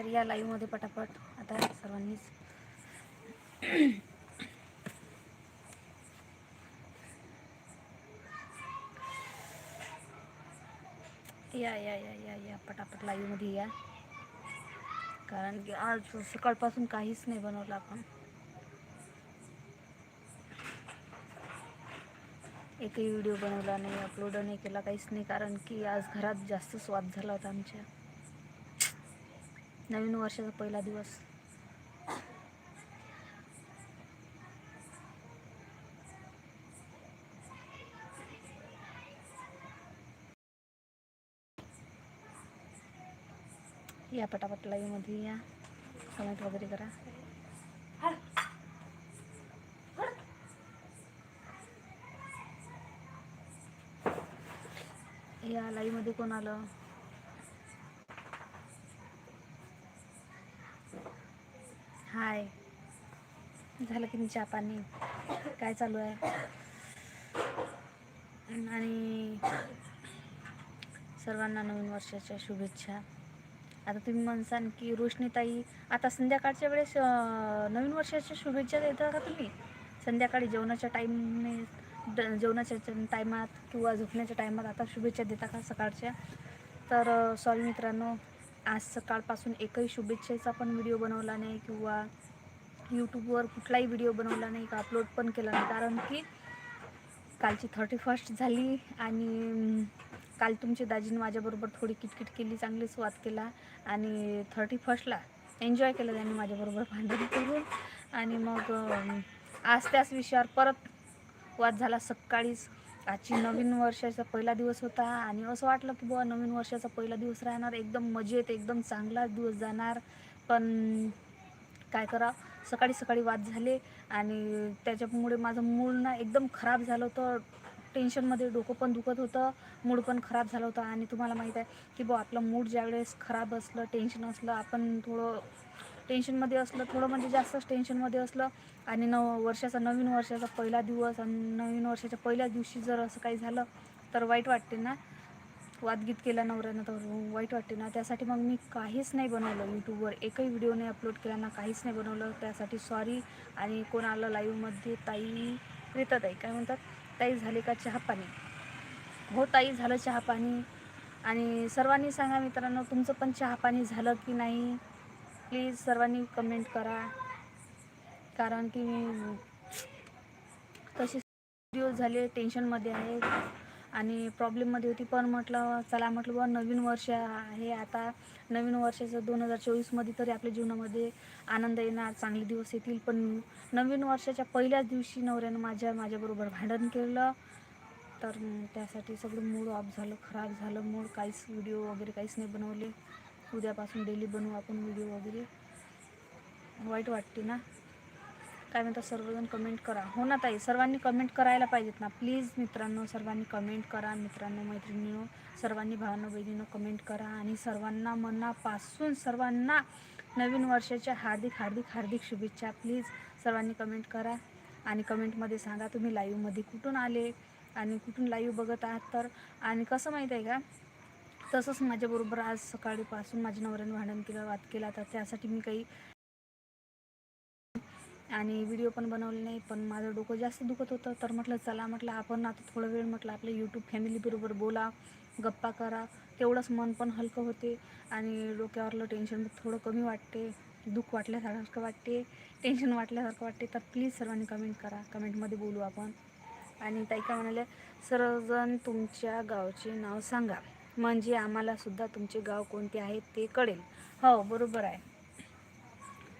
तर या लाईव्हमध्ये पटापट आता सर्वांनीच या या या या या पटापट लाईव्हमध्ये या. कारण की आज सकाळपासून काहीच नाही बनवलं आपण. एकही व्हिडिओ बनवला नाही अपलोड नाही केला काहीच नाही. कारण की आज घरात जास्त स्वाद झाला होता आमच्या. नवीन वर्षाचा पहिला दिवस. या पटापट लाईव्हमध्ये या. कमेंट वगैरे करा. या लाईव्हमध्ये कोण आलं? झालं की नाही चहा पाणी? काय चालू आहे? आणि सर्वांना नवीन वर्षाच्या शुभेच्छा. आता तुम्ही म्हणसान की रोशनीताई आता संध्याकाळच्या वेळेस नवीन वर्षाच्या शुभेच्छा देता का तुम्ही? संध्याकाळी जेवणाच्या टाईमने जेवणाच्या टायमात किंवा झोपण्याच्या टायमात आता शुभेच्छा देता का सकाळच्या? तर सॉरी मित्रांनो आज सकाळपासून एकही शुभेच्छेचा पण व्हिडिओ बनवला नाही किंवा यूट्यूबवर कुठलाही व्हिडिओ बनवला नाही का अपलोड पण केला नाही. कारण की कालची थर्टी फर्स्ट झाली आणि काल तुमची दाजीने माझ्याबरोबर थोडी किटकिट केली चांगली स्वाद केला आणि थर्टी फर्स्टला एन्जॉय केलं त्यांनी माझ्याबरोबर भांडण करून. आणि मग आज त्याच विषयावर परत वाद झाला सकाळीच. आजची नवीन वर्षाचा पहिला दिवस होता आणि असं वाटलं की बुवा नवीन वर्षाचा पहिला दिवस राहणार. एकदम मजेत एकदम चांगला दिवस जाणार. पण काय करा सकाळी सकाळी वाद झाले आणि त्याच्यामुळे माझं मूड ना एकदम खराब झालं होतं. टेन्शनमध्ये डोकं पण दुखत होतं मूड पण खराब झालं होतं. आणि तुम्हाला माहीत आहे की बुवा आपलं मूड ज्यावेळेस खराब असलं टेन्शन असलं आपण थोडं टेन्शनमध्ये असलं थोडं म्हणजे जास्तच टेन्शनमध्ये असलं. आणि नव वर्षाचा नवीन वर्षाचा पहिला दिवस आणि नवीन वर्षाच्या पहिल्या दिवशी जर असं काही झालं तर वाईट वाटते ना. वादगीत केला नवऱ्यानं तर वाईट वाटते ना. त्यासाठी मग मी काहीच नाही बनवलं यूट्यूबवर. एकही व्हिडिओ नाही अपलोड केला ना काहीच नाही बनवलं. त्यासाठी सॉरी आणि कोण आलं लाईव्हमध्ये ताई रीता ताई काय म्हणतात? ताई झाले का चहा पाणी? हो ताई झालं चहा पाणी. आणि सर्वांनी सांगा मित्रांनो तुमचं पण चहा पाणी झालं की नाही? प्लीज सर्वांनी कमेंट करा. कारण की मी तसे व्हिडिओ झाले टेन्शनमध्ये आहे आणि प्रॉब्लेममध्ये होती. पण म्हटलं चला म्हटलं बुवा नवीन वर्ष आहे. आता नवीन वर्षाचं दोन हजार चोवीसमध्ये तरी आपल्या जीवनामध्ये आनंद येणार चांगले दिवस येतील. पण नवीन वर्षाच्या पहिल्याच दिवशी नवऱ्यानं माझ्या माझ्याबरोबर भांडण केलं. तर त्यासाठी सगळं मूड ऑफ झालं खराब झालं. मूड काहीच व्हिडिओ वगैरे काहीच नाही बनवले. उद्यापासून डेली बनवू आपण व्हिडिओ वगैरे. वाईट वाटते ना? काय म्हणतात सर्वजण कमेंट करा. हो ना ताई सर्वांनी कमेंट करायला पाहिजेत ना. प्लीज मित्रांनो सर्वांनी कमेंट करा. मित्रांनो मैत्रिणीनो सर्वांनी भावांनो बहिणीनं कमेंट करा. आणि सर्वांना मनापासून सर्वांना नवीन वर्षाच्या हार्दिक हार्दिक हार्दिक शुभेच्छा. प्लीज सर्वांनी कमेंट करा. आणि कमेंटमध्ये सांगा तुम्ही लाईव्हमध्ये कुठून आले आणि कुठून लाईव्ह बघत आहात तर. आणि कसं माहीत आहे का? तसंच माझ्याबरोबर आज सकाळीपासून माझ्या नवऱ्यानं भांडण केलं वाद केला. तर त्यासाठी मी काही आणि व्हिडिओ पण बनवले नाही पण माझं डोकं जास्त दुखत होतं. तर म्हटलं चला म्हटलं आपण आता थोडा वेळ म्हटलं आपल्या यूट्यूब फॅमिलीबरोबर बोला गप्पा करा. तेवढंच मन पण हलकं होते आणि डोक्यावरलं टेन्शन थोडं कमी वाटते. दुःख वाटल्यासारखं वाटते. टेन्शन वाटल्यासारखं वाटते. तर प्लीज सर्वांनी कमेंट करा. कमेंटमध्ये बोलू आपण. आणि ताई काय म्हणाले सर्वजण तुमच्या गावचे नाव सांगा. म्हणजे आम्हालासुद्धा तुमचे गाव कोणते आहे ते कळेल. हो बरोबर आहे.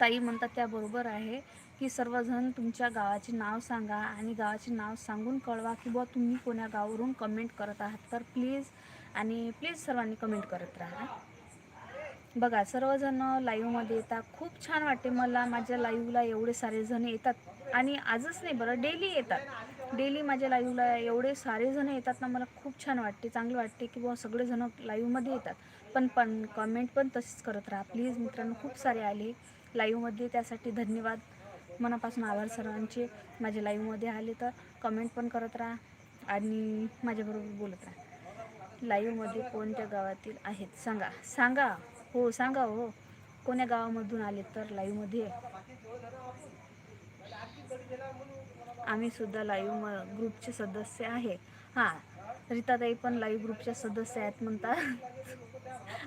ताई म्हणतात त्या बरोबर आहे. की सर्वजण तुमच्या गावाचे नाव सांगा आणि गावाचे नाव सांगून कळवा की बुवा तुम्ही कोण्या गावावरून कमेंट करत आहात तर प्लीज आणि प्लीज सर्वांनी कमेंट करत राहा. बघा सर्वजण लाईव्हमध्ये येतात. खूप छान वाटते मला माझ्या लाईव्हला एवढे सारे जण येतात. आणि आजच नाही बरं डेली येतात. डेली माझ्या लाईव्हला एवढे सारे जण येतात ना मला खूप छान वाटते चांगलं वाटते की बुवा सगळेजण लाईव्हमध्ये येतात. पण पण कमेंट पण तशीच करत राहा. प्लीज मित्रांनो खूप सारे आले लाईव्हमध्ये त्यासाठी धन्यवाद. मनापासून आभार सर्वांचे. माझ्या लाईव्हमध्ये आले तर कमेंट पण करत राहा आणि माझ्याबरोबर बोलत राहा. लाईव्हमध्ये कोणत्या गावातील आहेत? सांगा. सांगा. हो सांगा हो. कोण्या गावामधून आले तर लाईव्हमध्ये आम्ही सुद्धा लाईव्ह म ग्रुपचे सदस्य आहे. हां रीताताई पण लाईव्ह ग्रुपच्या सदस्य आहेत म्हणतात.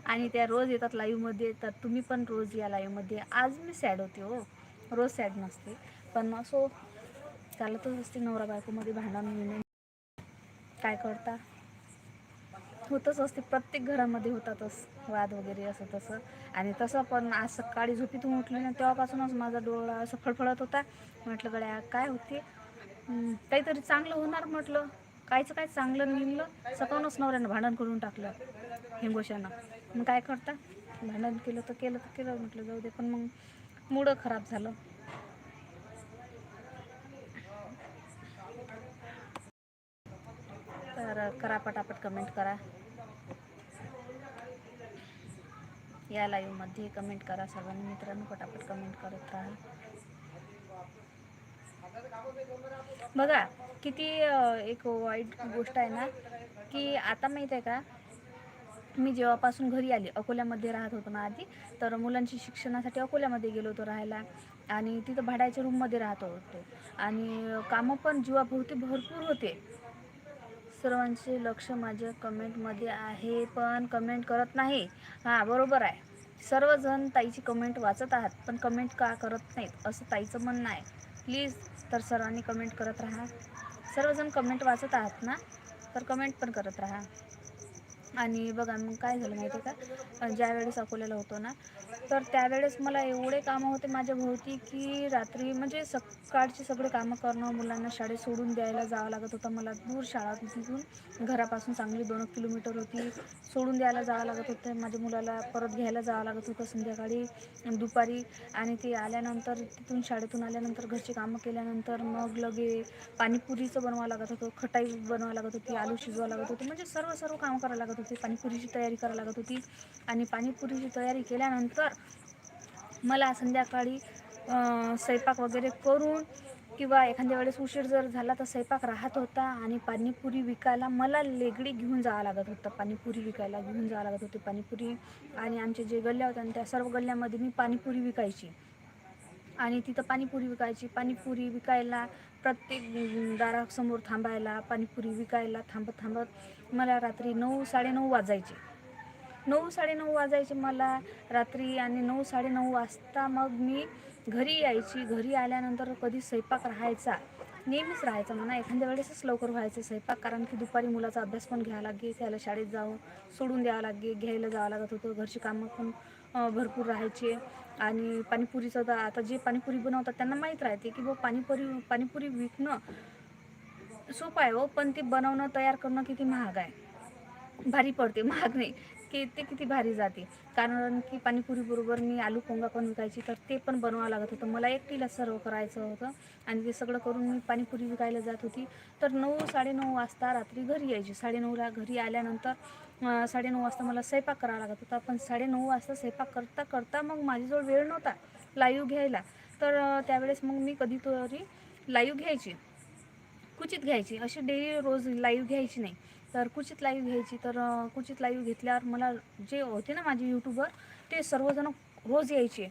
आणि त्या रोज येतात लाईव्हमध्ये तर तुम्ही पण रोज या लाईव्हमध्ये आज मी सॅड होते हो. रोज सॅड नसते. पण असो चालतच असते नवरा बायकोमध्ये भांडण विणं काय करता? होतच असते. प्रत्येक घरामध्ये होतातच. वाद वगैरे असं तसं. आणि तसं पण आज सकाळी झोपीतून उठलं ना तेव्हापासूनच माझा डोळा असं फळफळत होता. म्हटलं गड्या काय होते? काहीतरी चांगलं होणार म्हटलं. कायचं काय चांगलं निघलं सकाळूनच नवऱ्यानं भांडण करून टाकलं हिंगोशानं. मग काय करता? भांडण केलं तर केलं तर केलं. म्हटलं जाऊ दे. पण मग मूडं खराब झालं. तर करा पटापट कमेंट करा. या लाईव्हमध्ये कमेंट करा सर्वांनी मित्रांनो पटापट कमेंट करत राहा. बघा किती एक वाईट गोष्ट आहे ना की आता माहीत आहे का मी जेव्हापासून घरी आले अकोल्यामध्ये राहत होतो ना आधी तर मुलांची शिक्षणासाठी अकोल्यामध्ये गेलो होतो राहायला. आणि तिथं भाड्याच्या रूममध्ये राहत होतो. आणि कामं पण जीवाभोवती भरपूर होते. सर्वांचे लक्ष माझ्या कमेंटमध्ये आहे पण कमेंट करत नाही. हां बरोबर आहे. सर्वजण ताईची कमेंट वाचत आहात पण कमेंट का करत नाहीत असं ताईचं म्हणणं आहे. प्लीज तर सर्वांनी कमेंट करत राहा. सर्वजण कमेंट वाचत आहात ना तर कमेंट पण करत राहा. आणि बघा मग काय झालं माहिती आहे का? ज्या वेळेस अकोल्याला होतो ना तर त्यावेळेस मला एवढे कामं होते माझ्या भोवती की रात्री म्हणजे सकाळची सगळे कामं करणं मुलांना शाळेत सोडून द्यायला जावं लागत होतं. मला दूर शाळा तिथून घरापासून चांगली दोन किलोमीटर होती. सोडून द्यायला जावं लागत होतं. माझ्या मुलाला परत घ्यायला जावं लागत होतं संध्याकाळी दुपारी. आणि ते आल्यानंतर तिथून शाळेतून आल्यानंतर घरची कामं केल्यानंतर मग लगे पाणीपुरीचं बनवावं लागत होतं खटाई बनवावं लागत होती आलू शिजवावं लागत होते. म्हणजे सर्व सर्व कामं करावं लागत होतं. पाणीपुरीची तयारी करावं लागत होती. आणि पाणीपुरीची तयारी केल्यानंतर मला संध्याकाळी स्वयंपाक वगैरे करून किंवा एखाद्या वेळेस उशीर जर झाला तर स्वयंपाक राहत होता. आणि पाणीपुरी विकायला मला लेगडी घेऊन जावं लागत होतं. पाणीपुरी विकायला घेऊन जावं लागत होती पाणीपुरी. आणि आमच्या जे गल्ल्या होत्या त्या सर्व गल्ल्यामध्ये मी पाणीपुरी विकायची. आणि तिथं पाणीपुरी विकायची. पाणीपुरी विकायला प्रत्येक दारासमोर थांबायला पाणीपुरी विकायला थांबत थांबत मला रात्री नऊ साडेनऊ वाजायचे. नऊ साडेनऊ वाजायचे मला रात्री आणि नऊ साडेनऊ वाजता मग मी घरी यायची. घरी आल्यानंतर कधी स्वयंपाक राहायचा? नेहमीच राहायचा म्हणा. एखाद्या वेळेसच लवकर व्हायचं स्वयंपाक कारण की दुपारी मुलाचा अभ्यास पण घ्यावा लागे त्याला शाळेत जाऊन सोडून द्यावं लागे घ्यायला जावं लागत होतं. घरची कामं पण भरपूर राहायचे. आणि पाणीपुरीचं तर आता जे पाणीपुरी बनवतात त्यांना माहीत राहते की बा पाणीपुरी पाणीपुरी विकणं सोपं आहे हो पण ते बनवणं तयार करणं किती महाग आहे. भारी पडते महाग नाही. की ते किती भारी जाते. कारण की पाणीपुरीबरोबर मी आलू पोंगा पण विकायची तर ते पण बनवावं लागत होतं. मला एकटीला सर्व करायचं होतं आणि ते सगळं करून मी पाणीपुरी विकायला जात होती. तर नऊ साडेनऊ वाजता रात्री घरी यायची. साडेनऊला घरी आल्यानंतर साडेनऊ वाजता मला स्वयंपाक करावा लागत होता. पण साडेनऊ वाजता स्वयंपाक करता करता मग माझ्याजवळ वेळ नव्हता लाईव्ह घ्यायला. तर त्यावेळेस मग मी कधीतरी लाईव्ह घ्यायची. कुचित घ्यायची. अशी डेली रोज लाईव्ह घ्यायची नाही. तर कुचित लाईव्ह घ्यायची. तर कुचित लाईव्ह घेतल्यावर मला जे होते ना माझे यूट्यूबवर ते सर्वजण रोज यायचे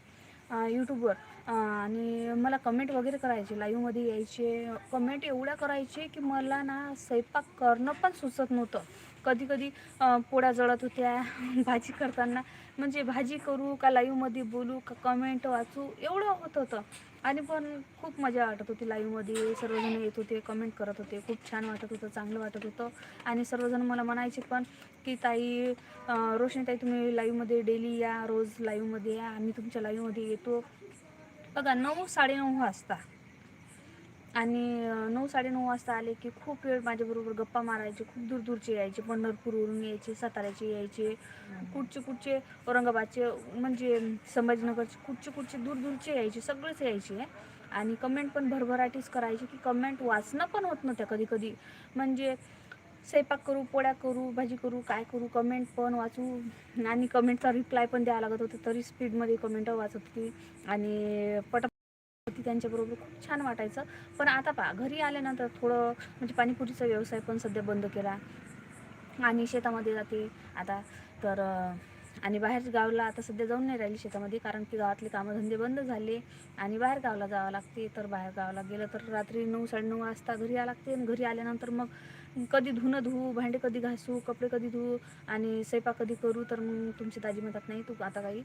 यूट्यूबवर आणि मला कमेंट वगैरे करायचे. लाईव्हमध्ये यायचे. कमेंट एवढ्या करायचे की मला ना स्वयंपाक करणं पण सुचत नव्हतं. कधी कधी पोळ्या जळत होत्या भाजी करताना. म्हणजे भाजी करू का लाईव्हमध्ये बोलू का कमेंट वाचू? एवढं होत होतं. आणि पण खूप मजा वाटत होती लाईव्हमध्ये. सर्वजण येत होते कमेंट करत होते. खूप छान वाटत होतं चांगलं वाटत होतं. आणि सर्वजण मला म्हणायचे पण की ताई रोशनी ताई तुम्ही लाईव्हमध्ये डेली या रोज लाईव्हमध्ये या. आम्ही तुमच्या लाईव्हमध्ये येतो. बघा नऊ साडेनऊ वाजता. आणि अं, नऊ साडेनऊ वाजता आले की खूप वेळ माझ्याबरोबर गप्पा मारायचे खूप दूर दूरचे यायचे पंढरपूरवरून यायचे साताऱ्याचे यायचे कुठचे कुठचे औरंगाबादचे म्हणजे संभाजीनगरचे कुठचे कुठचे दूर दूरचे यायचे सगळेच यायचे. आणि कमेंट पण भरभराटीच करायची की कमेंट वाचणं पण होत नव्हत्या कधी कधी. म्हणजे स्वयंपाक करू पोळ्या करू भाजी करू काय करू कमेंट पण वाचू. आणि कमेंटचा रिप्लाय पण द्यावा लागत होतं तरी स्पीडमध्ये कमेंट वाचत होती. आणि पट ती त्यांच्याबरोबर खूप छान वाटायचं. पण आता पहा घरी आल्यानंतर थोडं म्हणजे पाणीपुरीचा व्यवसाय पण सध्या बंद केला. आणि शेतामध्ये जाते. आता तर आणि बाहेर गावला आता सध्या जाऊन नाही राहिली शेतामध्ये कारण की गावातले कामधंदे बंद झाले. आणि बाहेर गावला जावं लागते. तर बाहेर गावाला गेलं तर रात्री नऊ साडेनऊ वाजता घरी यावं लागते. आणि घरी आल्यानंतर मग कधी धुणं धुवू भांडे कधी घासू कपडे कधी धुवू आणि स्वयंपाक कधी करू तर मग तुमची दाजी म्हणतात नाही तू आता काही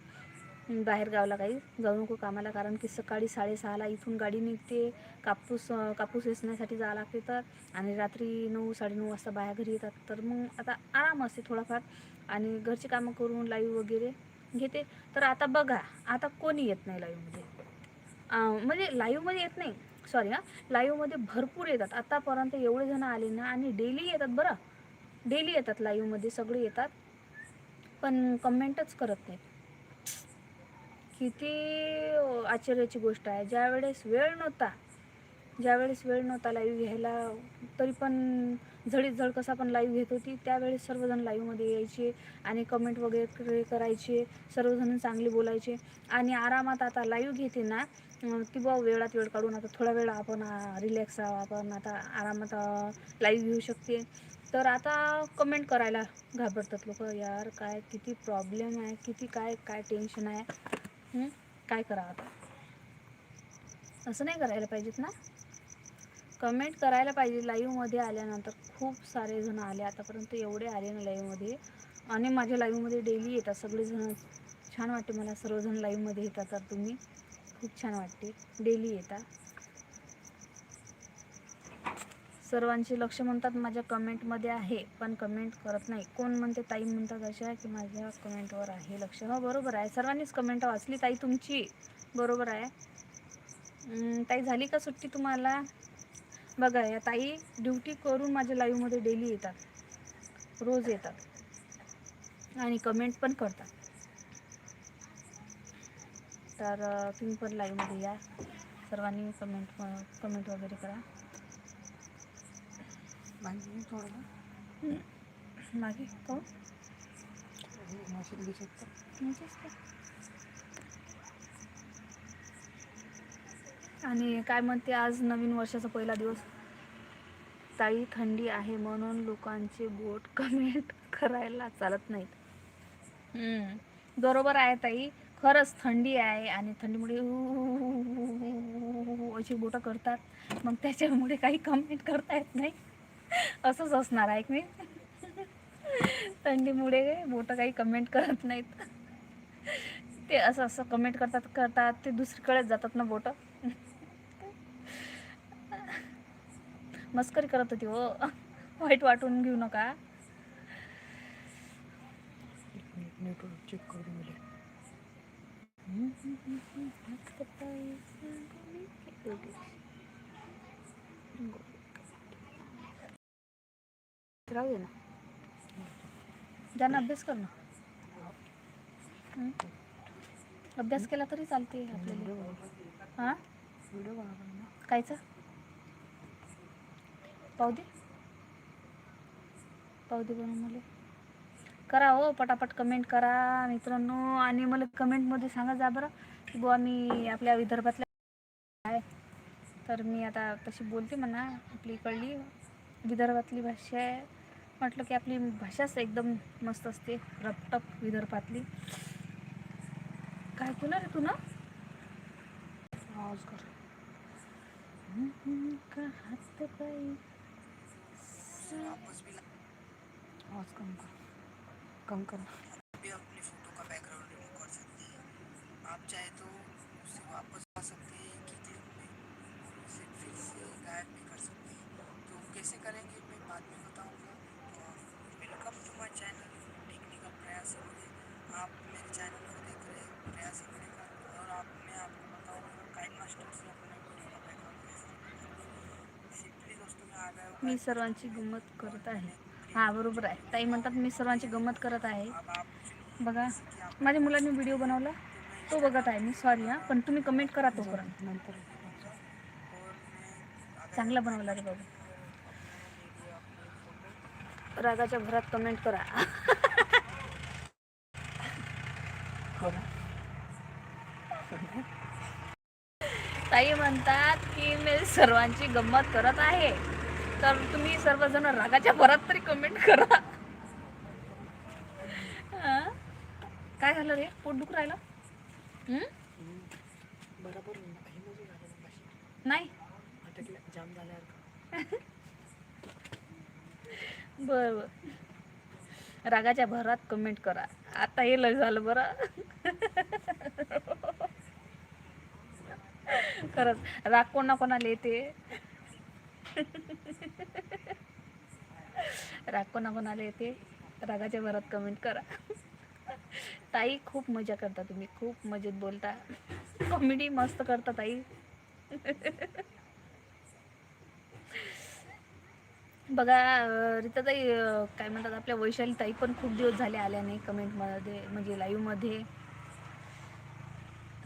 बाहेर गावला काही जाऊ नको कामाला कारण की सकाळी साडेसहाला इथून गाडी निघते कापूस कापूस वेचण्यासाठी जावं लागते तर. आणि रात्री नऊ साडेनऊ वाजता बाया घरी येतात तर मग आता आराम असते थोडाफार. आणि घरची कामं करून लाईव्ह वगैरे घेते. तर आता बघा आता कोणी येत नाही लाईव्हमध्ये म्हणजे लाईव्हमध्ये येत नाही. सॉरी हां. लाईव्हमध्ये भरपूर येतात. आतापर्यंत एवढे जण आले ना आणि डेली येतात बरं. डेली येतात लाईव्हमध्ये सगळे येतात. पण कमेंटच करत नाहीत. किती आश्चर्याची गोष्ट आहे. ज्यावेळेस वेळ नव्हता ज्यावेळेस वेळ नव्हता लाईव्ह घ्यायला तरी पण झडीत झड कसा पण लाईव्ह घेत होती त्यावेळेस सर्वजण लाईव्हमध्ये यायचे आणि कमेंट वगैरे करायचे सर्वजण चांगले बोलायचे. आणि आरामात आता लाईव्ह घेते ना की बा वेळात वेळ काढून आता थोडा वेळ आपण रिलॅक्स राहावं आपण आता आरामात लाईव्ह घेऊ शकते. तर आता कमेंट करायला घाबरतात लोक यार काय किती प्रॉब्लेम आहे किती काय काय टेन्शन आहे. हं? काय करावं आता? असं नाही करायला पाहिजेत ना? कमेंट करायला पाहिजे. लाईव्हमध्ये आल्यानंतर खूप सारे जण आले आतापर्यंत. एवढे आले ना लाईव्हमध्ये आणि माझ्या लाईव्हमध्ये डेली येतात. सगळेजण छान वाटते मला. सर्वजण लाईव्हमध्ये येतात. तर तुम्ही खूप छान वाटते. डेली येतात सर्वांचे लक्ष म्हणतात माझ्या कमेंटमध्ये आहे पण कमेंट करत नाही. कोण म्हणते ताई म्हणतात अशा की माझ्या कमेंटवर आहे लक्ष. हो बरोबर आहे. सर्वांनीच कमेंट वाचली ताई तुमची. बरोबर आहे. ताई झाली का सुट्टी तुम्हाला? बघा या ताई ड्युटी करून माझ्या लाईव्हमध्ये डेली येतात. रोज येतात. आणि कमेंट पण करतात. तर तुम्ही पण लाईव्हमध्ये या. सर्वांनी कमेंट कमेंट वगैरे करा. भांडी थोडं मागे हो काय. आणि काय म्हणते आज नवीन वर्षाचा पहिला दिवस ताई थंडी आहे म्हणून लोकांचे बोट कमेंट करायला चालत नाहीत बरोबर आहे ताई खरंच थंडी आहे आणि थंडीमुळे अशी बोटं करतात मग त्याच्यामुळे काही कमेंट करता येत नाही असंच असणार आहे मी. थंडीमुळे बोटं काही कमेंट करत नाहीत. ते असं असं कमेंट करतात करतात ते दुसरीकडेच जातात ना बोटं. मस्करी करत होती हो. वाईट वाटून घेऊ नका. नेटवर्क चेक करून गेले राहू दे ना ज्यांना अभ्यास कर ना. अभ्यास केला तरी चालते आपल्याला. हां? कायचं? पाहू दे पाहू दे बनवून मला. करा हो पटापट कमेंट करा मित्रांनो. आणि मला कमेंटमध्ये सांगा जा बरं की बुवा मी आपल्या विदर्भातल्या आहे. तर मी आता तशी बोलते म्हणा आपली इकडली विदर्भातली भाषा आहे. म्हटलं की आपली भाषाच एकदम मस्त असते. रपटप विदर्भातली. काय केलं रे तू ना आवाज कर. हात पाय आवाज कम कर. कम कर भी अपने फोटो का बैकग्राउंड रिमूव कर सकते हैं आप चाहे तो उसे वापस आ सकते हैं कि क्लिक में और उसे फिर से गायब भी कर सकते हैं तो कैसे करेंगे मैं बाद में बताऊंगा और welcome to my channel technical Prayas में आप मेरे चैनल को देख रहे हैं प्रयास का और आप मैं आपको बताऊंगा काइन मास्टर से अपने वीडियो का बैकग्राउंड कैसे सिंपली दोस्तों मी सर्वांची गंमत करत आहे. हां बरोबर आहे. ताई म्हणतात मी सर्वांची गंमत करत आहे. बघा माझ्या मुलांनी व्हिडिओ बनवला. तो बघत आहे. मी सॉरी हां. पण तुम्ही कमेंट करा तो करा नंतर चांगला बनवला रे बाबा. रागाच्या भरात कमेंट करा. ताई म्हणतात की मी सर्वांची गंमत करत आहे. तर तुम्ही सर्वजण रागाच्या भरात तरी कमेंट करा. काय झालं रे? पोट दुख राहिलं? बरोबर नाही. बर. बर रागाच्या भरात कमेंट करा. आता हे लग झालं बरं. खरंच. राग कोणा कोणाला येते? राग कोणा येते? रागाच्या भरात कमेंट करा. ताई खूप मजा करता तुम्ही. खूप मजेत बोलता. कॉमेडी मस्त करता ताई. बघा अं, रीताताई काय म्हणतात आपल्या वैशाली ताई पण खूप दिवस झाले आल्या नाही कमेंटमध्ये म्हणजे लाईव्हमध्ये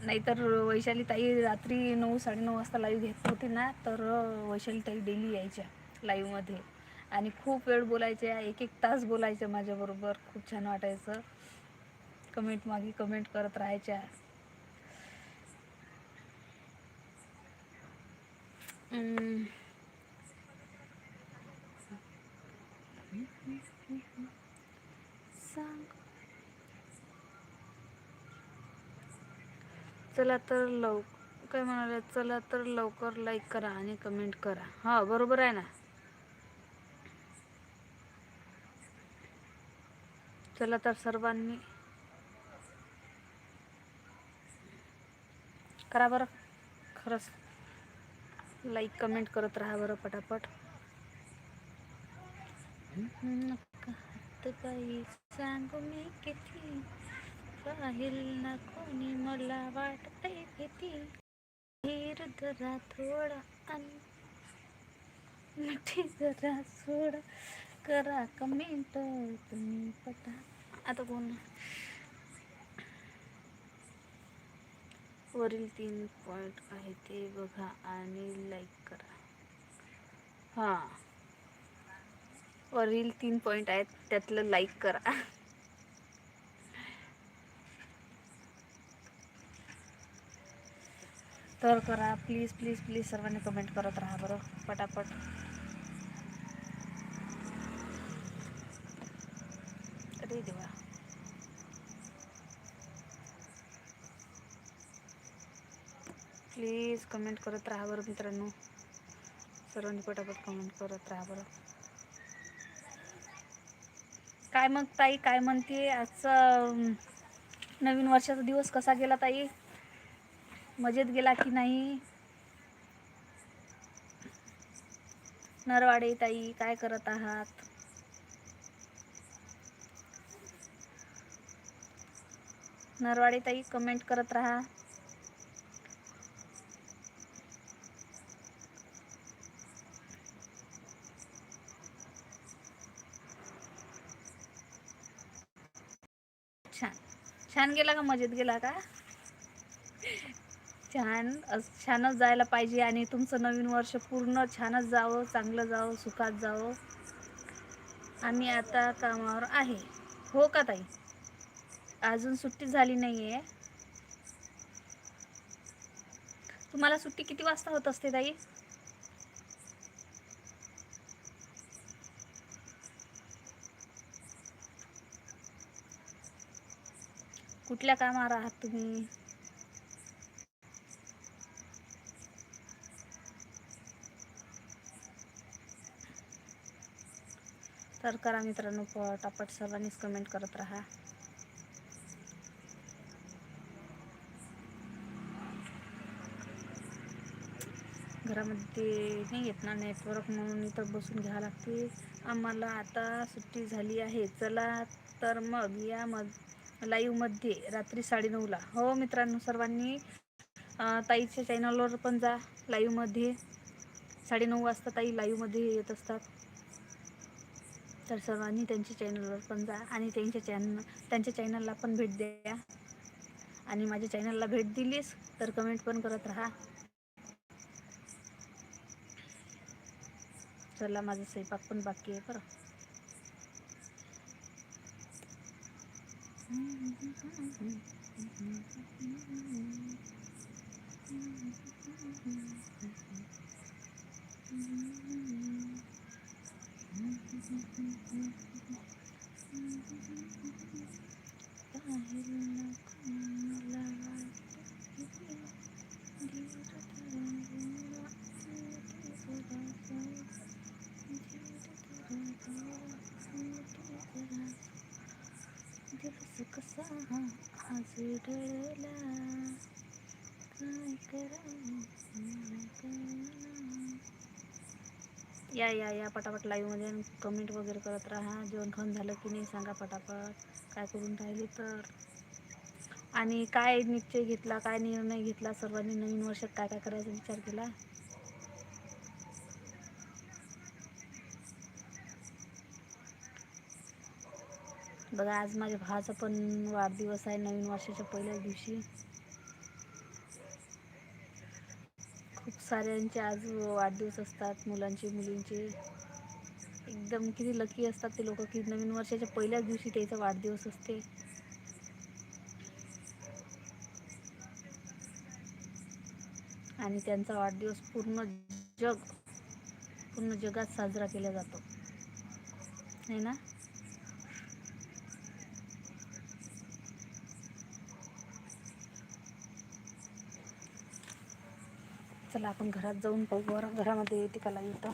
नाहीतर वैशाली ताई रात्री नऊ साडेनऊ वाजता लाईव्ह घेत होती ना तर वैशाली ताई डेली यायच्या लाईव्हमध्ये आणि खूप वेळ बोलायच्या एक एक तास बोलायच्या माझ्याबरोबर. खूप छान वाटायचं. कमेंट मागे कमेंट करत राहायच्या. हम्म. सांग चला तर लव काय म्हणाले? चला तर लवकर लाईक करा आणि कमेंट करा. हा बरोबर आहे ना? चला तर सर्वांनी करा बरं. खरंच लाईक कमेंट करत राहा बरं पटापट. काही सांगू मी किती? पाहिल ना कोणी मला वाटते भीती. धीर जरा थोडा आणि मिठी जरा सोडा. करा कमेंट तुम्ही पटा. आता कोण? वरील तीन पॉईंट आहे ते बघा आणि लाईक करा. हां. वरील तीन पॉईंट आहेत त्यातलं लाईक करा. तर करा. प्लीज प्लीज प्लीज सर्वांनी कमेंट करत राहा बरं. पटापट. अरे देवा. प्लीज कमेंट करत राहा बरं मित्रांनो. सर्वांनी पटापट कमेंट करत राहा बरं. काय मग ताई? काय म्हणते आजचा नवीन वर्षाचा दिवस कसा गेला ताई? मजेत गेला की नाही? नरवाडे ताई काय करत आहात? नरवाडे ताई कमेंट करत राहा. छान. छान गेला का? मजेत गेला का? छान छानच जायला पाहिजे आणि तुमचं नवीन वर्ष पूर्ण छानच जावं चांगलं जावं सुखात जावं. आम्ही आता कामावर आहे. हो का ताई? अजून सुट्टी झाली नाही आहे तुम्हाला सुट्टी किती वाजता होत असते ताई? कुठल्या कामावर आहात तुम्ही? तर करा मित्रांनो पटापट सर्वांनीच कमेंट करत राहा. घरामध्ये नाही येत ना नेटवर्क म्हणून इथं बसून घ्यावं लागते. आम्हाला आता सुट्टी झाली आहे. चला तर मग या मग लाईव्हमध्ये रात्री साडेनऊला हो मित्रांनो सर्वांनी ताईच्या चॅनलवर पण जा. लाईव्हमध्ये साडेनऊ वाजता ताई लाईव्हमध्ये येत असतात. तर सर्वांनी त्यांच्या चॅनलवर पण जा आणि त्यांच्या चॅनल त्यांच्या चॅनलला पण भेट द्या. आणि माझ्या चॅनलला भेट दिलीस तर कमेंट पण करत राहा. चला माझा स्वयंपाक पण बाकी आहे बरं. दिवस कसा हा आज डळला या या या पटापट लाईव्हमध्ये कमेंट वगैरे करत राहा. जेवण खाऊन झालं की नाही सांगा पटापट. काय करून राहिले तर. आणि काय निश्चय घेतला काय निर्णय घेतला सर्वांनी नवीन वर्षात काय काय करायचा विचार केला? बघा आज माझ्या भावाचा पण वाढदिवस आहे नवीन वर्षाच्या पहिल्याच दिवशी. साऱ्यांचे आज वाढदिवस असतात मुलांचे मुलींचे. एकदम किती लकी असतात ते लोक की नवीन वर्षाच्या पहिल्याच दिवशी त्याचा वाढदिवस असते. आणि त्यांचा वाढदिवस पूर्ण जग पूर्ण जगात साजरा केला जातो. है ना? चला आपण घरात जाऊन पाहू. बरं घरामध्ये येते कला येतं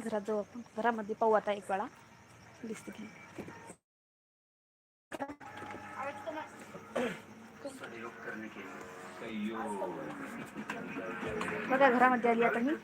घरात जाऊ आपण. घरामध्ये पाहू आता एक वेळा. दिसते की बघा घरामध्ये आली आता मी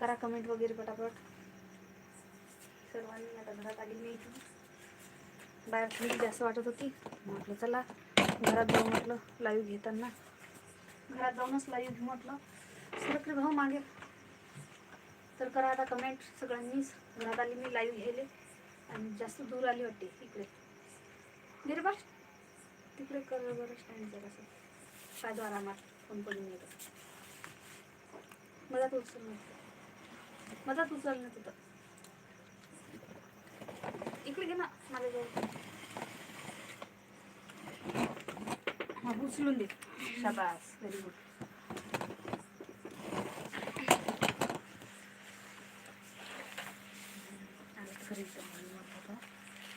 करा कमेंट वगैरे पटापट. सर्वांनी आता घरात आली मी इथून. बाहेर थंडी जास्त वाटत होती. म्हटलं चला घरात जाऊ म्हटलं लाईव्ह घेताना. घरात जाऊनच लाईव्ह घेऊ म्हटलं. सरकले भाऊ मागे. तर करा आता कमेंट सगळ्यांनीच घरात आली मी लाईव्ह घ्यायले. आणि जास्त दूर आली वाटते इकडे. दिरे तिकडे कर बरं स्टँड जरासं. फायदा आरामात. फोन पडून येतो. मधात उचल मधात उचलण्यात ना तिथं इकडे घे ना माझ्या जवळ हा उचलून दे. शाबास व्हेरी गुड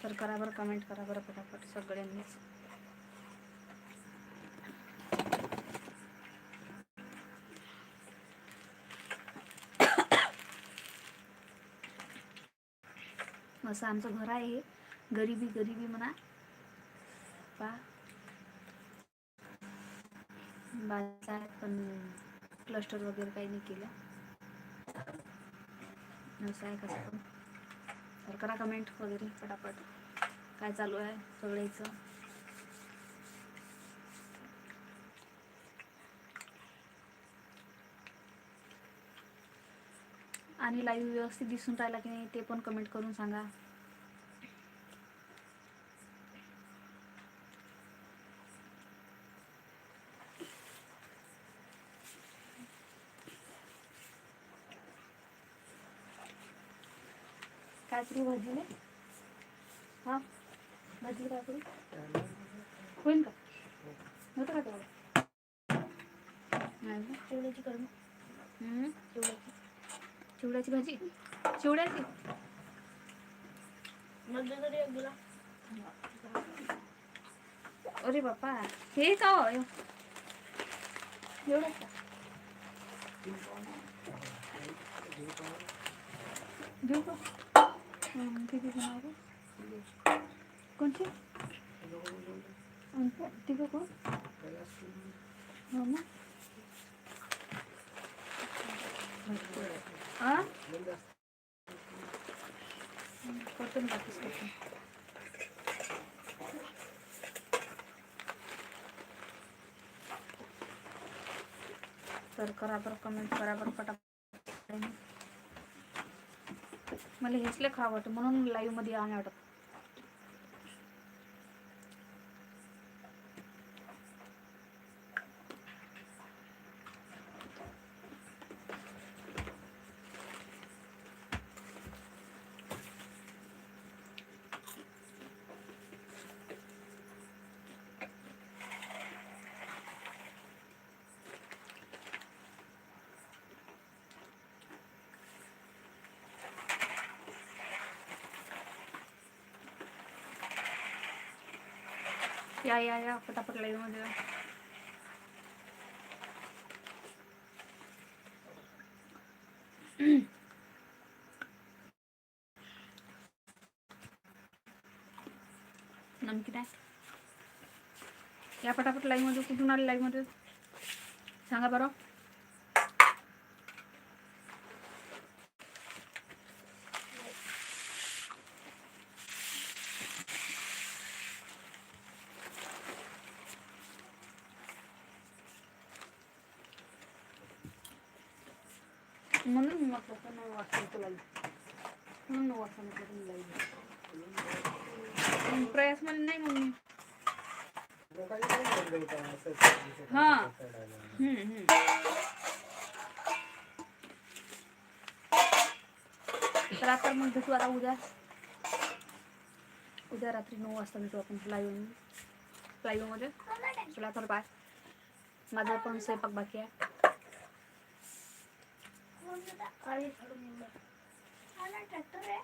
तर करा बरं कमेंट करा बरं पटापट. सगळ्यांनीच. असं आमचं घर आहे. गरिबी गरिबी म्हणा. पा. बाजार पण क्लस्टर वगैरे काही नाही केलं. असं आहे कसं पण. तर करा कमेंट वगैरे पटापट काय चालू आहे सगळ्याचं? आणि लाईव्ह व्यवस्थित दिसून राहिला की नाही ते पण कमेंट करून सांगा. काय करू भाजीले हा? भाजी काय करू होईल का? होतं का तेवढं नाही ना? चिवड्याची कर चिवड्याची. चिवड्याची भाजी? चिवड्याची? अरे बापा हे का हो? एवढं घेऊ का? कोणची तिघं कोण हो ना करतो बाकीच करतो तर करा बरं कमेंट करा बरं पटापट. मला हेच लय आवडतं म्हणून लाईव्हमध्ये आणि या या या. फटाफट लाईव्हमध्ये या. नमकीन आहे. या फटाफट लाईव्हमध्ये कुठून आले लाईव्हमध्ये? सांगा बरं. म्हणून मी म्हटलं तर नऊ वाजता तुला म्हणून नऊ वाजता म्हटलं तुम्ही लाईव्ह प्रयास म्हणे नाही मग मी हा हम्म, हम्म. तर आता मग भेटू आता उद्या उद्या रात्री नऊ वाजता भेटू आपण लाईव्ह लाईव्हमध्ये चला तर बाय माझा पण स्वयंपाक बाकी आहे ट्रॅक्टर आहे